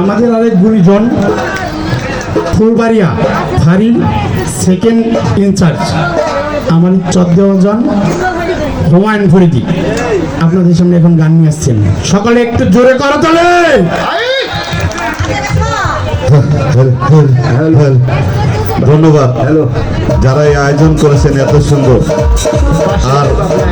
আমাদের আরেক গুণীজন ফুলবাড়িয়া ফারি সেকেন্ড ইনচার্জ আমার চোদ্দজন হুমায়ুন ফরিদি। আপনাদের সামনে এখন গান নিয়ে আসছেন। সকলে একটু জোরে করো তাহলে। ধন্যবাদ। যারা এই আয়োজন করেছেন এত সুন্দর। আর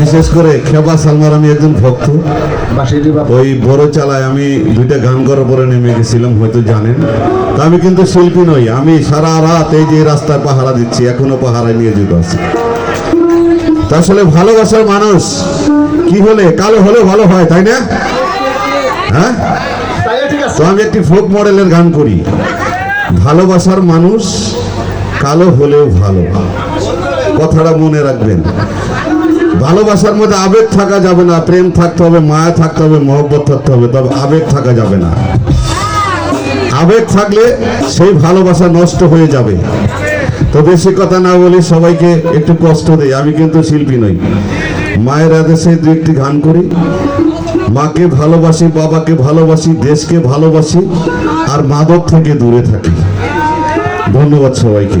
বিশেষ করে খেবা সালমার আমি একজন ভক্ত। ওই বড় চালায় আমি দুইটা গান করার পরে নেমে গেছিলাম হয়তো জানেন। তা আমি কিন্তু শিল্পী নই আমি সারা রাত এই যে রাস্তায় পাহারা দিচ্ছি এখনও পাহারায় নিয়ে যেতে আছি আসলে ভালোবাসার মানুষ। কি হলে? কালো হলে ভালো হয়, তাই না? হ্যাঁ? তো আমি একটি ফোক মডেলের গান করি। ভালোবাসার মানুষ কালো হলেও ভালো। কথাটা মনে রাখবেন। ভালোবাসার মধ্যে আবেগ থাকা যাবে না, প্রেম থাকতে হবে, মায়া থাকতে হবে, মহব্বত থাকতে হবে, তবে আবেগ থাকা যাবে না। আবেগ থাকলে সেই ভালোবাসা নষ্ট হয়ে যাবে। তো বেশি কথা না বলে সবাইকে একটু কষ্ট দেয় আমি কিন্তু শিল্পী নই। মায়ের আদেশে দু একটি গান করি। মাকে ভালোবাসি, বাবাকে ভালোবাসি, দেশকে ভালোবাসি, আর মাদক থেকে দূরে থাকি। ধন্যবাদ সবাইকে।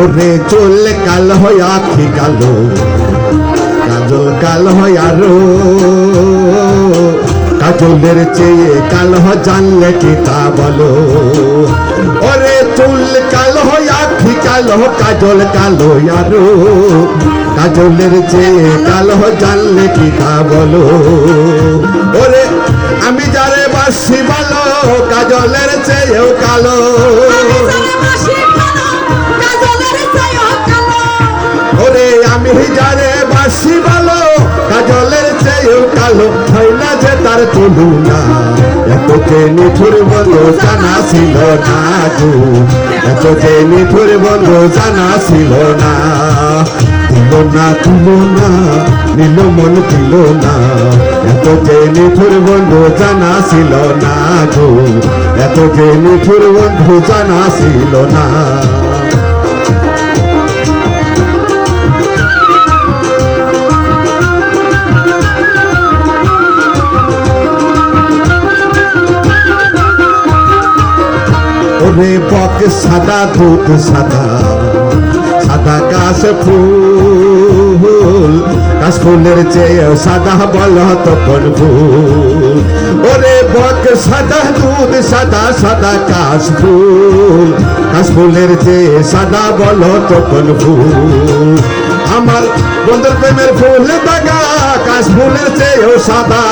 ওরে চুল কাল হয় আখি কালো, কাজল কাল হয় আরও। কাজলের চেয়ে কাল হয় জানলে কি তা বলো? ওরে চুল কাল হয় আখি কালো, কাজল কালো আরও। কাজলের চেয়ে কাল হয় জানলে কি তা বলো? ওরে আমি যারে বাসি বলো, কাজলের চেয়েও কালো। আমি বাসি ভালো কাজলের চেয়েও কালো না যে তার তুলনা। এত যে নিঠুর বন্ধু জানা ছিল না গো। এত যে নিঠুর বন্ধু জানা ছিল না। দিল না দিল না নিল মন দিল না এত যে নিঠুর বন্ধু জানা ছিল না গো। এত যে নিঠুর বন্ধু জানা ছিল না। ওরে বক সাদা দুধ সাদা। সাদা কাশ ফুল, কাশ ফুলের চেয়ে সাদা বল তখন ফুল। ওরে বক সাদা দুধ সাদা সাদা কাশ ফুল, কাশ ফুলের চেয়ে সাদা বল তখন ফুল। আমার বন্ধুর প্রেমের ফুল দাগা কাশ ফুলের চেয়েও সাদা।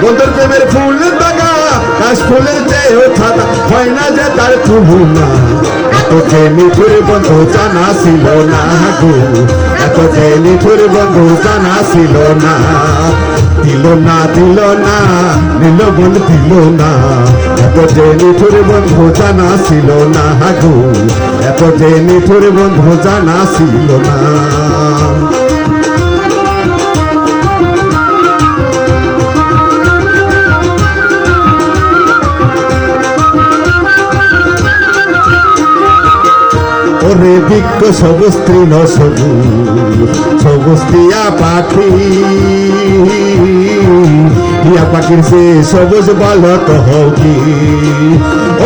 বন্ধুর প্রেমের ফুল দাগা কাশ ফুলের চেয়েও সাদা হয় না যে তার তুলনা এত নিঠুর বন্ধু জানা ছিল না গো, এত যে বন্ধু জানা ছিল না। দিল না দিল না, নীল মন দিল না। এত নিঠুর বন্ধু জানা ছিল না গো, এত নিঠুর বন্ধু জানা ছিল না। তৃণ সবুজ সবুজ টিয়া পাখি। টিয়া পাখির সে সবুজ বালত হকি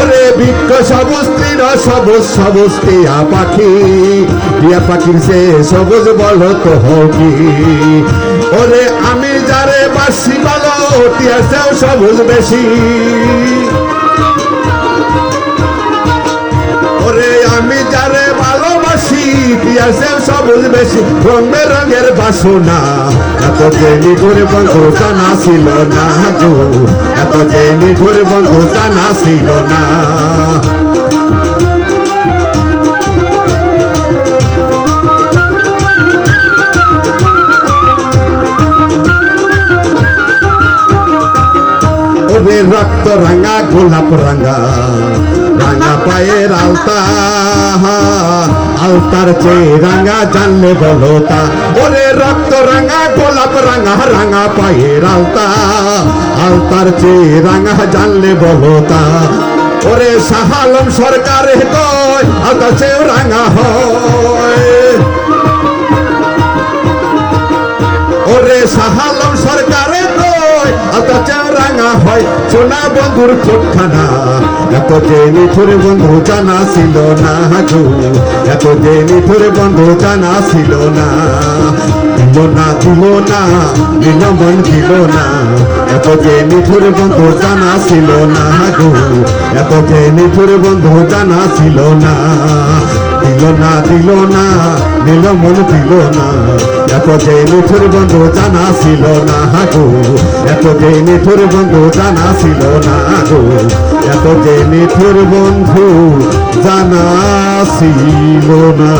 ওরে বিক্ষ সবুজ তৃণ সবুজ সবুজ টিয়া পাখি। টিয়া পাখির সে সবুজ বালত হকি ওরে আমি যারে বাসি বলো, টিয়া সেও সবুজ বেশি। আমি যারে পিয়াসে সবুজ বেশি রং বেরঙের বাসনা। এত যে নিঠুর বন্ধু জানা ছিল না গো এত যে নিঠুর বন্ধু জানা ছিল না। রক্ত রাঙা, গোলাপ রাঙা। রাঙা পায়ের আলতা আলতার চেয়ে রাঙা জানলে বলো তা। ওরে রক্ত রাঙা, গোলাপ রাঙা রাঙা পায়ের আলতা, আলতার চেয়ে রাঙা জানলে বলো তা। ওরে সাহালম সরকারে কয় রাঙা হয়। ওরে সাহালম হয় সোনা বন্ধুর চোখখানা। এত যে নিঠুর বন্ধু জানা ছিল না গো। এত যে নিঠুর বন্ধু জানা ছিল না। দিল না দিল না দিল মন দিল না। এত যে নিঠুর বন্ধু জানা ছিল না গো। এত যে নিঠুর বন্ধু জানা ছিল না। দিল না দিল না, দিল মন দিল না। এত যে নিঠুর বন্ধু জানা ছিল না গো, এত যে নিঠুর বন্ধু জানা ছিল না গো, এত যে নিঠুর বন্ধু জানা ছিল না।